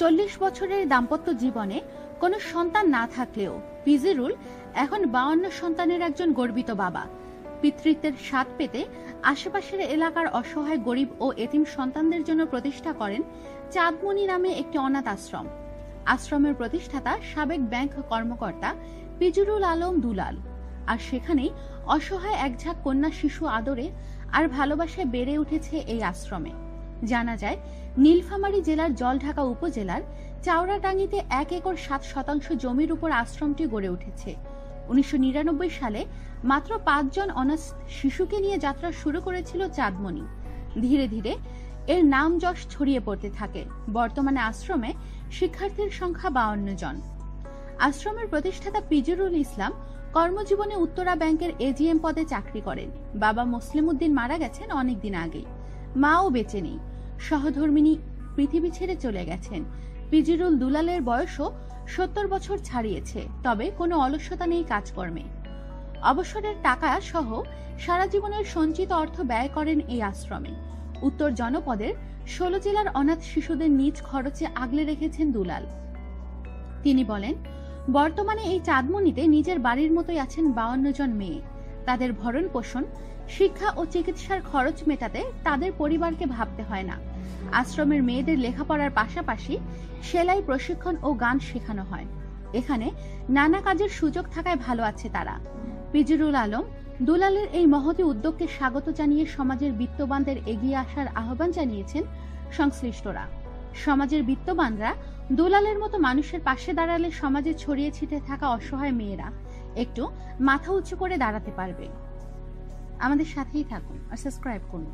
চল্লিশ বছরের দাম্পত্য জীবনে কোনো সন্তান না থাকলেও পিজিরুল এখন বাউন্ন সন্তানের একজন গর্বিত বাবা। পিতৃত্বের স্বাদ পেতে আশেপাশের এলাকার অসহায় গরিব ও এতিম সন্তানদের জন্য প্রতিষ্ঠা করেন চাঁদমণি নামে একটি অনাথ আশ্রম। আশ্রমের প্রতিষ্ঠাতা সাবেক ব্যাংক কর্মকর্তা পিজুরুল আলম দুলাল। আর সেখানেই অসহায় একঝাঁক কন্যা শিশু আদরে আর ভালোবাসায় বেড়ে উঠেছে এই আশ্রমে। জানা যায় নীলফামারী জেলার জলঢাকা উপজেলার চাওড়াটাঙ্গিতে এক একর সাত শতাংশ জমির উপর আশ্রমটি গড়ে উঠেছে। উনিশশো নিরানব্বই সালে মাত্র পাঁচজন অনাথ শিশুকে নিয়ে যাত্রা শুরু করেছিল চাঁদমণি। ধীরে ধীরে এর নাম যশ ছড়িয়ে পড়তে থাকে। বর্তমানে আশ্রমে শিক্ষার্থীর সংখ্যা বাউন্ন জন। আশ্রমের প্রতিষ্ঠাতা পিজুরুল ইসলাম কর্মজীবনে উত্তরা ব্যাংকের এজিএম পদে চাকরি করেন। বাবা মুসলিম উদ্দিন মারা গেছেন অনেকদিন আগেই মাও বেঁচে নেই। সহধর্মিনী পৃথিবী ছেড়ে চলে গেছেন। পিজিরুল দুলালের বয়সও সত্তর বছর ছাড়িয়েছে, তবে কোনো অলস্যতা নেই কাজকর্মে। অবসরের টাকা সহ সারা জীবনের সঞ্চিত অর্থ ব্যয় করেন এই আশ্রমে। উত্তর জনপদের ষোলো জেলার অনাথ শিশুদের নিজ খরচে আগলে রেখেছেন দুলাল। তিনি বলেন, বর্তমানে এই চাঁদমণিতে নিজের বাড়ির মতোই আছেন বাউন্ন জন মেয়ে। তাদের ভরণ পোষণ, শিক্ষা ও চিকিৎসার খরচ মেটাতে তাদের পরিবারকে ভাবতে হয় না। আশ্রমের মেয়েদের লেখাপড়ার পাশাপাশি সেলাই, প্রশিক্ষণ ও গান শেখানো হয়। এখানে নানা কাজের সুযোগ থাকায় ভালো আছে তারা। পিজুরুল আলম, দুলালের এই মহতি উদ্যোগকে স্বাগত জানিয়ে সমাজের বিত্তবানদের এগিয়ে আসার আহ্বান জানিয়েছেন সংশ্লিষ্টরা। সমাজের বিত্তবানরা দুলালের মতো মানুষের পাশে দাঁড়ালে সমাজে ছড়িয়ে ছিটে থাকা অসহায় মেয়েরা একটু মাথা উঁচু করে দাঁড়াতে পারবে আমাদের সাথেই থাকুন আর সাবস্ক্রাইব করুন।